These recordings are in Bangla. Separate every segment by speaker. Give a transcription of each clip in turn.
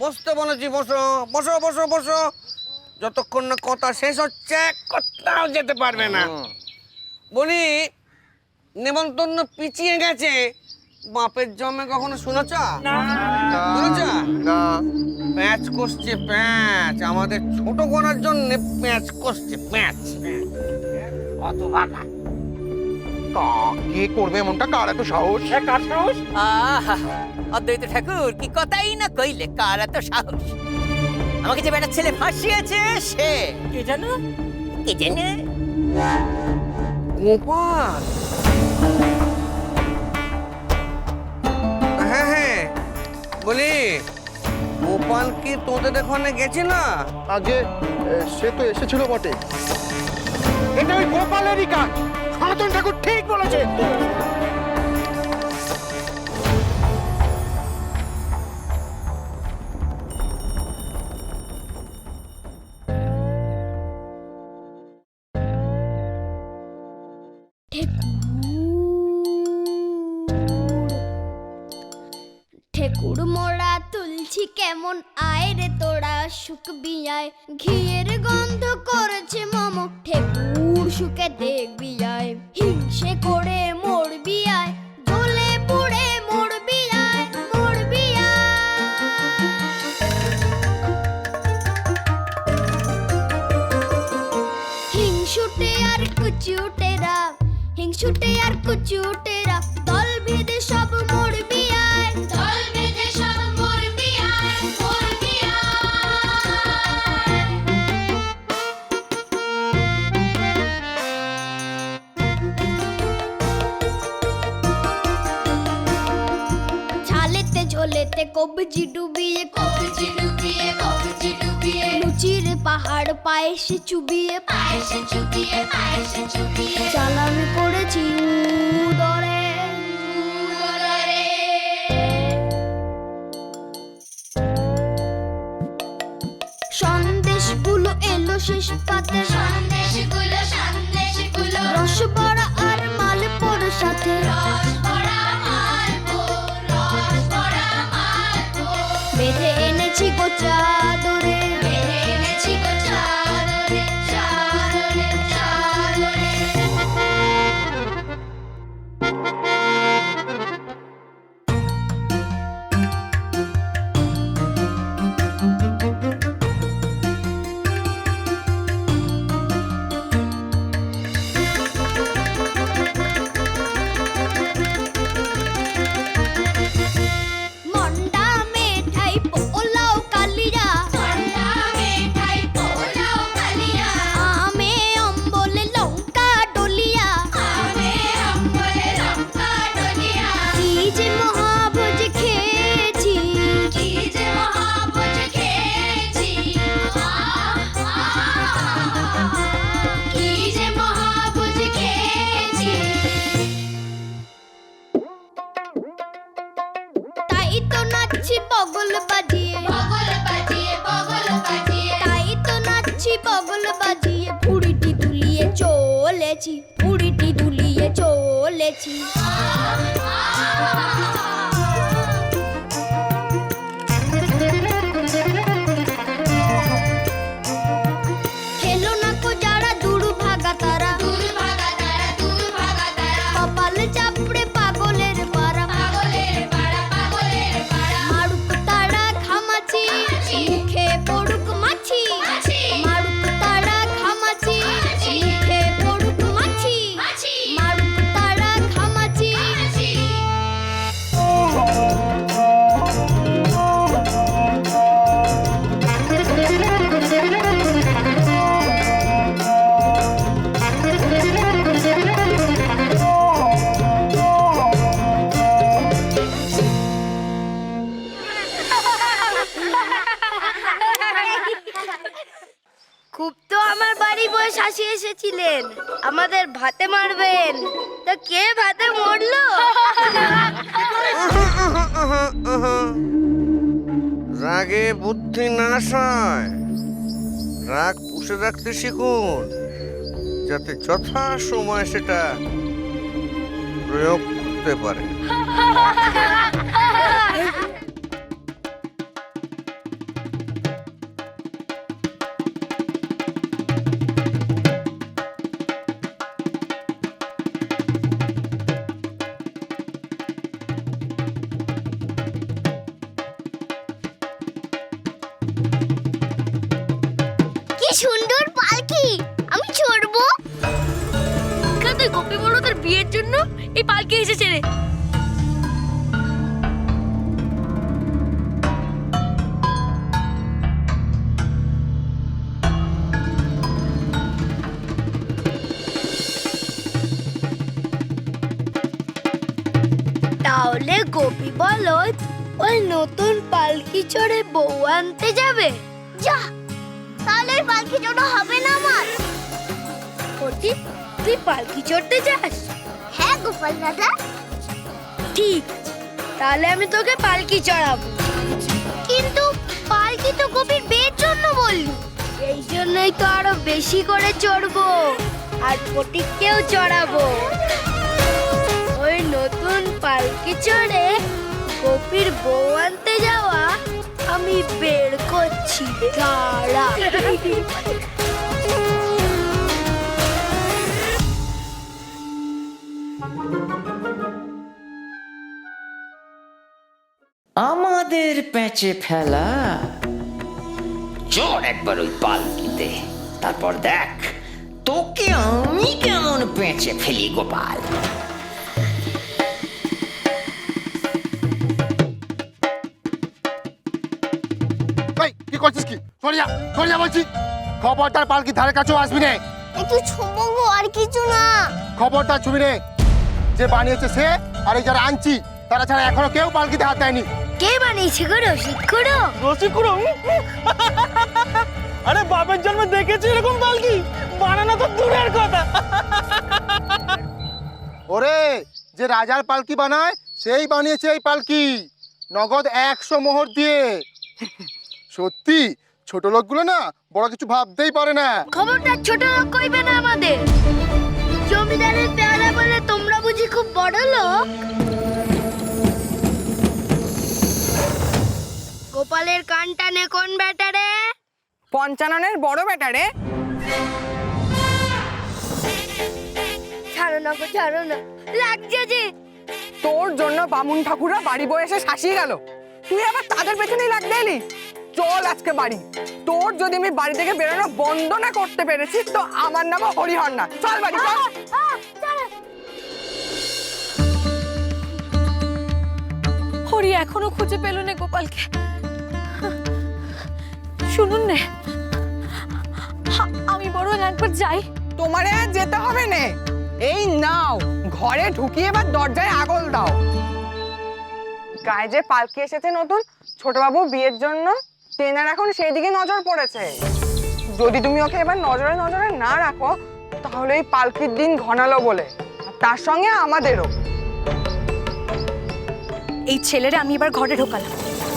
Speaker 1: বসতে বলেছি বসো বসো বসো বসো। যতক্ষণ না কথা শেষ হচ্ছে কোথাও যেতে পারবে না। বলি নেমন্তন্ন পিছিয়ে গেছে। বাপের জমে কখনো শুনেছ? শুনেছ?
Speaker 2: না।
Speaker 1: প্যাঁচ কষছে প্যাঁচ। আমাদের ছোট করার জন্য প্যাঁচ কষছে প্যাঁচ।
Speaker 2: কা কে করবে এমনটা? কার এত সাহস?
Speaker 3: আহা অদ্বৈত ঠাকুর কি কথাই না কইলে কার এত সাহস? আমাকে যে বেটার ছেলে ফাঁসিয়েছে সে? কে জানো কে জানে
Speaker 1: গোপাল। হ্যাঁ হ্যাঁ বলি গোপাল কি তোদের ওখানে গেছিল
Speaker 2: আগে এ, সে তো এসেছিল বটে। এটা ওই গোপালেরই কাজ। সনাতন ঠাকুর ঠিক বলেছে।
Speaker 4: কেমন আয় রে তোরা শুকবি আয় ঘিয়ের গন্ধ করেছে মম ঠেকুর শুকে দেখবি আয় হিংসে করে মরবি আয় জ্বলে পুড়ে মরবি আয় মরবি হিংসুটে আর কুচুটেরা হিংসুটে আর কুচুটেরা কবজি ডুবিয়ে কবজি ডুবিয়ে কবজি ডুবিয়ে। লুচির পাহাড় পায়েসে চুবিয়ে। পায়েসে চুবিয়ে পায়েসে চুবিয়ে। বেঁধে চলেছি ফুড়িটি দুলিয়ে চলেছি
Speaker 1: রাগে বুদ্ধি নাশ হয় রাগ পুষে রাখতে শিখুন, যাতে যথা সময় সেটা প্রয়োগ করতে পারে।
Speaker 4: পালকি
Speaker 5: এসেছে রে? তাহলে গোপী বলদ ওই নতুন পালকি চড়ে বউ আনতে যাবে।
Speaker 4: যা তাহলে ওই পালকি চড়া হবে না আমার।
Speaker 5: তুই পালকি চড়তে যাস?
Speaker 4: হ্যাঁ গোপাল দাদা।
Speaker 5: ঠিক তাহলে আমি তোকে পালকি চড়াবো।
Speaker 4: কিন্তু পালকি তো গোপীর বিয়ের জন্য বললি।
Speaker 5: এই জন্যই তো আরও বেশি করে চড়বো আর ফটিককেও চড়াবো। ওই নতুন পালকি চড়ে গোপীর বউ আনতে যাওয়া আমি বের করছি দাঁড়া।
Speaker 3: আমাদের প্যাচে ফেলা। চড় একবার ওই পালকিতে। তারপর দেখ তোকে আমি কেমন পেঁচে ফেলি গোপাল।
Speaker 2: কি করছিস কি? সরে যা সরে যা বলছি। খবরদার পালকি ধারে কাছেও আসবি নে।
Speaker 4: একটু ছুমঙ্গ আর কিছু না।
Speaker 2: খবরদার ছবি নে। যে বানিয়েছে সে আর এই যারা আনছি তারা ছাড়া এখনও কেউ পালকিতে হাত দেয়নি।
Speaker 5: কে বানিয়েছে গো রসিক খুড়ো
Speaker 6: রসিকুড়ো আরে বাপের জন্ম দেখেছি এরকম পালকি? বানানো তো দূরের কথা।
Speaker 2: ওরে যে রাজার পালকি বানায় সেই বানিয়েছে এই পালকি। নগদ একশো মোহর দিয়ে। সত্যি ছোট লোকগুলো না বড় কিছু ভাবতেই পারে না।
Speaker 5: খবরটা ছোট লোক কইবে না আমাদের। জমিদারের পেয়ারা বলে তোমরা বুঝি খুব বড় লোক? গোপালের কান টানে কোন ব্যাটারে
Speaker 7: পঞ্চাননের বড় ব্যাটারে
Speaker 5: ছাড়ো না গো ছাড়ো না। লাগছে যে।
Speaker 7: তোর জন্য বামুন ঠাকুররা বাড়ি বয়ে এসে শাসিয়ে গেল। তুই আবার তাদের পেছনেই লাগতে এলি চল আজকে বাড়ি। তোর যদি আমি বাড়ি থেকে বেরোনো বন্ধ না করতে পেরেছি তো আমার নামও হরিহর না। চল বাড়ি চল।
Speaker 8: হরি এখনও খুঁজে পেল না গোপালকে। শুনুন নে আমি বরং একবার যাই।
Speaker 7: তোমারে আর যেতে হবে নে। এই নাও, ঘরে ঢুকিয়ে এবার দরজায় আগল দাও। গায়ে যে পালকি এসেছে নতুন, ছোটবাবু বিয়ের জন্য তেনার এখন সেই দিকে নজর পড়েছে। যদি তুমি ওকে এবার নজরে নজরে না রাখো, তাহলে এই পালকির দিন ঘনালো বলে তার সঙ্গে আমাদেরও।
Speaker 8: এই ছেলেরা আমি এবার ঘরে ঢোকালাম।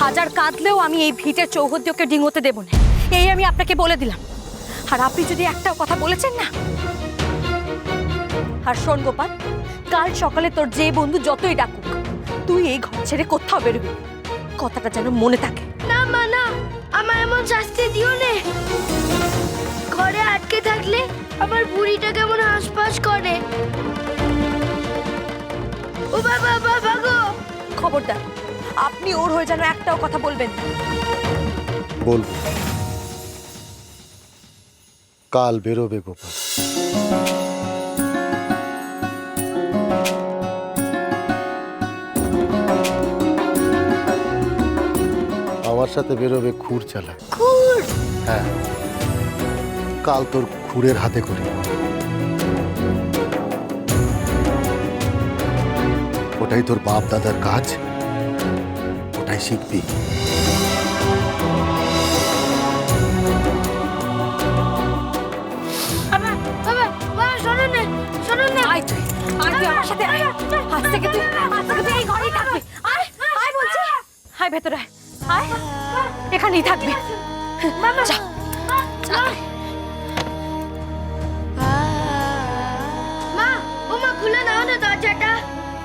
Speaker 8: হাজার কাঁদলেও আমি এই ভিটের চৌহদ্দি ডিঙোতে দেবো না। এই আমি আপনাকে বলে দিলাম। আর আপনি যদি একটাও কথা বলেছেন না? আর শোন গোপাল, কাল সকালে তোর যে বন্ধু যতই ডাকুক, তুই এই ঘর ছেড়ে কোথাও বেরোবি। কথাটা যেন মনে থাকে।
Speaker 5: না, মা, না, আমার এমন শাস্তি দিও নে। ঘরে আটকে থাকলে আমার বুড়িটা কেমন হাঁসফাঁস করে। ও বাবা বাবা গো!
Speaker 8: খবরদার আপনি ওর হয়ে যেন একটাও কথা বলবেন। না
Speaker 2: বলব। কাল বেরোবে গোপাল। আমার সাথে বেরোবে খুর চালা। হ্যাঁ। কাল তোর খুরের হাতে করে। ওটাই তোর বাপ দাদার কাজ? ওটাই শিখবি।
Speaker 5: বাবা বাবা বাবা শোনো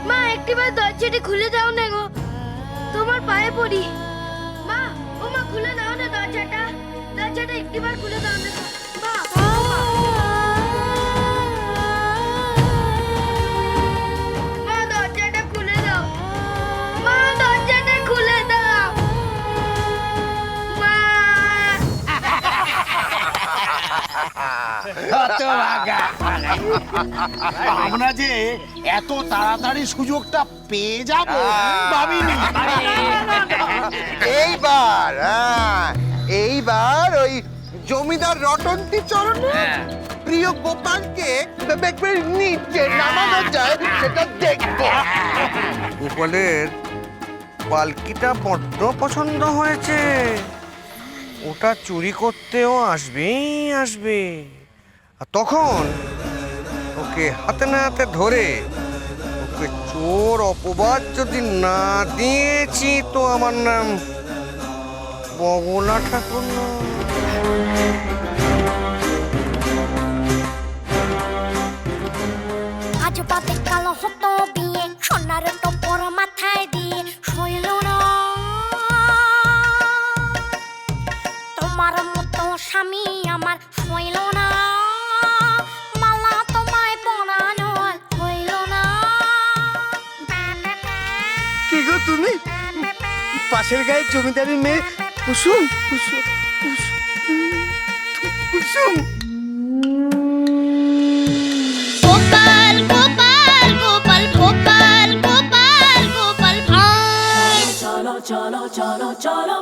Speaker 5: মা, একটিবার দরজাটি খুলে দাও না গো। তোমার পায়ে পড়ি। মা, ও মা, খুলে দাও না দরজাটা। দরজাটা একটিবার খুলে দাও না।
Speaker 4: আমরা যে এত তাড়াতাড়ি সুযোগটা পেয়ে যাব ভাবিনি।
Speaker 6: এইবার হ্যাঁ এইবার ওই জমিদার রটন্তি চরণে প্রিয় গোপালকে দেখবে নিচে নামানো যায় সেটা দেখব।
Speaker 9: গোপালের পালকিটা বড্ড পছন্দ হয়েছে। ওটা চুরি করতেও আসবেই আসবে। তখন ওকে হাতে না হাতে ধরে ওকে চোর অপবাদ যদি না দিয়েছি তো আমার নাম বগলা ঠাকুর
Speaker 4: গো তুমি? পাশের গায়ে জমিদারের মেয়ে কুসুম কুসুম কুসুম
Speaker 10: চলো চলো গোপাল গোপাল